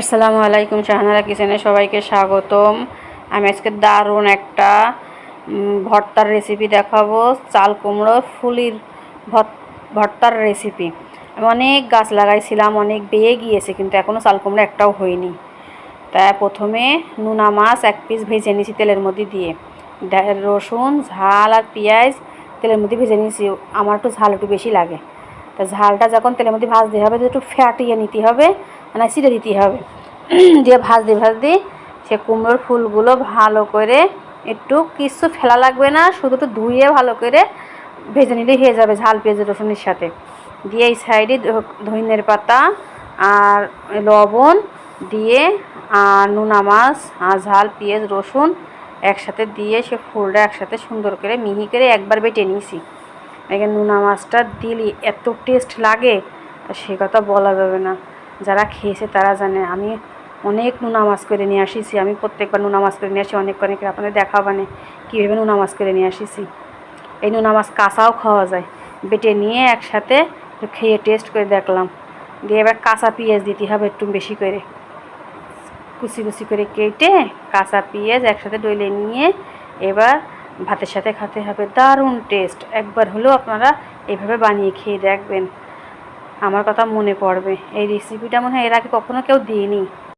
আসসালামু আলাইকুম শাহানারা কিচেনে সবাইকে স্বাগতম। আমি আজকে দারুণ একটা ভর্তার রেসিপি দেখাবো, চাল কুমড়ো ফুলির ভর্তার রেসিপি আমি অনেক গাছ লাগাইছিলাম, অনেক বেয়ে গিয়েছে, কিন্তু এখনও চাল কুমড়ো একটাও হয়নি। তাই প্রথমে নোনা মাছ এক পিস ভেজে নিয়েছি তেলের মধ্যে দিয়ে। রসুন, ঝাল আর পেঁয়াজ তেলের মধ্যে ভেজে নিয়েছি, আমার একটু ঝাল একটু বেশি লাগে। তা ঝালটা যখন তেলের মধ্যে ভাজতে হবে একটু ফ্যাটিয়ে নিতে হবে মানে ছিঁড়ে দিতে হবে। দিয়ে ভাজতে ভাজতে সে কুমড়োর ফুলগুলো ভালো করে একটু কিছু ফেলা লাগবে না, শুধু একটু ধুয়ে ভালো করে ভেজে নিলেই হয়ে যাবে ঝাল পেঁয়াজ, রসুনের সাথে। দিয়ে এই সাইডে ধইনের পাতা আর লবণ দিয়ে আর নোনা মাছ আর ঝাল, পেঁয়াজ, রসুন একসাথে দিয়ে সে ফুলটা একসাথে সুন্দর করে মিহি করে একবার বেটে নিয়েছি। এখানে নোনা মাছটা দিলি, এত টেস্ট লাগে সে কথা বলা যাবে না। যারা খেয়েছে তারা জানে। আমি অনেক নোনা মাছ করে নিয়ে আসিছি। আমি প্রত্যেকবার নোনা মাছ করে নিয়ে আসি, অনেক অনেক আপনাদের দেখাবানে কীভাবে নোনা মাছ করে নিয়ে আসিছি। এই নোনা মাছ কাঁচাও খাওয়া যায়। বেটে নিয়ে একসাথে খেয়ে টেস্ট করে দেখলাম। দিয়ে এবার কাঁচা পেঁয়াজ দিতে হবে একটু বেশি করে। কুচি কুচি করে কেটে কাঁচা পেঁয়াজ একসাথে ডইলে নিয়ে এবার ভাতের সাথে খেতে হবে। দারুণ টেস্ট একবার হলেও আপনারা এইভাবে বানিয়ে খেয়ে দেখবেন। আমার কথা মনে পড়বে। এই রেসিপিটা মনে হয় এর আগে কখনো কেউ দিইনি।